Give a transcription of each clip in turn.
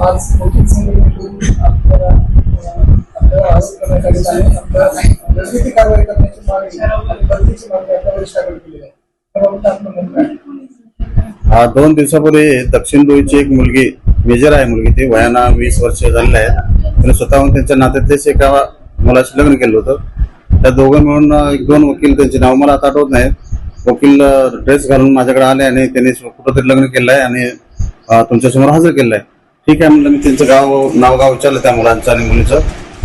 आज मोठी संघटनेकडून आपल्याला अं, आपल्याला आरोप करण्यात आलेला आहे. आपल्याला निर्मिती कारवाई करण्याची मागणी आणि बदलीची मागणी आपल्या वरिष्ठाकडे केली आहे. त्याबाबत आपलं म्हणणं आहे हा दोन दिवसापूर्वी दक्षिण दोईची एक मुलगी मेजर आहे मुलगी ती वयाना वीस वर्ष झालेली आहे. तिने स्वतःहून त्यांच्या नात्यातलेच एका मुलाशी लग्न केलं होतं. त्या दोघं मिळून एक दोन वकील त्यांचे नाव मला आता आठवत नाहीत. वकील ड्रेस घालून माझ्याकडे आले आणि त्यांनी कुठंतरी लग्न केलं आहे आणि तुमच्यासमोर हजर केलं आहे ठीक आहे म्हणलं मी त्यांचं गाव नाव गाव विचारलं त्या मुलांचं आणि मुलीचं.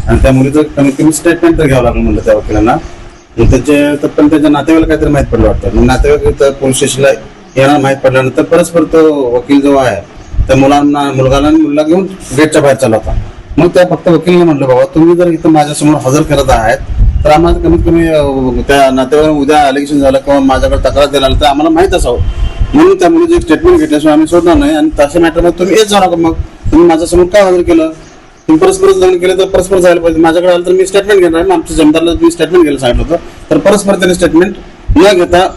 आणि त्या मुलीचं कमीत कमी स्टेटमेंट तर घ्यावं लागलं म्हणलं त्या वकिलांना. मग त्याचे तर पण त्याच्या नातेवाईला काहीतरी माहीत पडलं वाटतं. मग नातेवाईक तर पोलीस स्टेशनला येणार माहीत पडल्यानंतर परस्पर तो वकील जो आहे त्या मुलांना मुलगाला आणि मुलीला घेऊन गेटच्या बाहेर चालला होता. मग त्या फक्त वकीलने म्हटलं बाबा तुम्ही जर इथं माझ्यासमोर हजर करत आहात तर आम्हाला कमीत कमी त्या नातेवाईक उद्या अलेक्शन झालं किंवा माझ्याकडे तक्रार द्यायला तर आम्हाला माहीत असावं. म्हणून त्या मुलीचे स्टेटमेंट घेतल्याशिवाय आम्ही सोडणार नाही. आणि तशा मॅटरमध्ये तुम्ही येत जाऊ नका मग. तुम्ही माझ्यासमोर काय हजर केलं? तुम्ही परस्पर लग्न केलं तर परस्पर जायला पाहिजे. माझ्याकडे आलं तर मी स्टेटमेंट घेणार आहे. आमच्या जमदारला मी स्टेटमेंट घ्यायला सांगितलं होतं. तर परस्पर त्यांनी स्टेटमेंट न घेता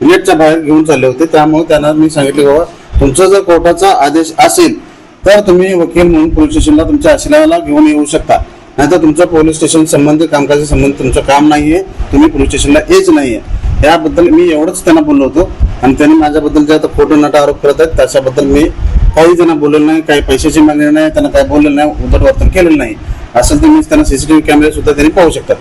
नेटच्या बाहेर घेऊन चालले होते. त्यामुळे त्यांना मी सांगितले बाबा तुमचा जर कोर्टाचा आदेश असेल तर तुम्ही वकील म्हणून पोलीस स्टेशनला तुमच्या आशिलाला घेऊन येऊ शकता. नाहीतर तुमचं पोलीस स्टेशन संबंधित कामकाजी संबंध तुमचं काम नाहीये. तुम्ही पोलीस स्टेशनला येच नाहीये. याबद्दल मी एवढंच त्यांना बोललो होतो. आणि त्यांनी माझ्याबद्दल जे आता खोटं नाटा आरोप करत आहेत त्याच्याबद्दल मी काही त्यांना बोललेलं नाही काही पैशाची मागणी नाही त्यांना काही बोललेलं नाही उद्धट वर्तन केलेलं नाही. असेल तर मी त्यांना सीसीटीव्ही कॅमेरे सुद्धा त्यांनी पाहू शकतात.